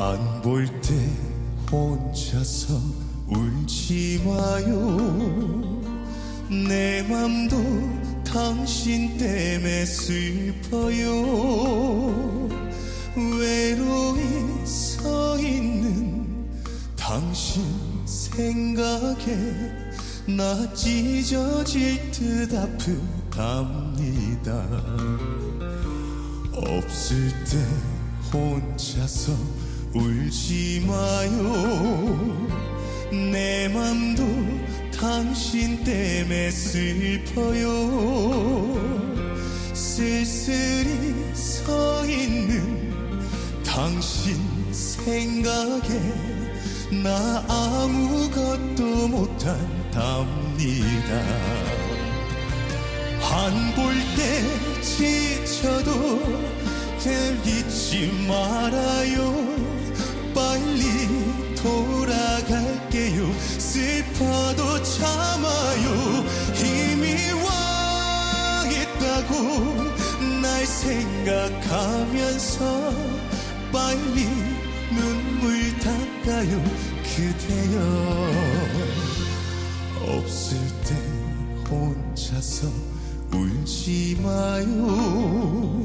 안 볼 때 혼자서 울지 마요. 내 맘도 당신 때문에 슬퍼요. 외로이 서 있는 당신 생각에 나 찢어질 듯 아프답니다. 없을 때 혼자서 울지 마요. 내 맘도 당신 때문에 슬퍼요. 쓸쓸히 서 있는 당신 생각에 나 아무것도 못한답니다. 안볼때 지쳐도 날 잊지 말아요 슬퍼도 참아요. 힘이 와 있다고 날 생각하면서 빨리 눈물 닦아요. 그대여 없을 때 혼자서 울지 마요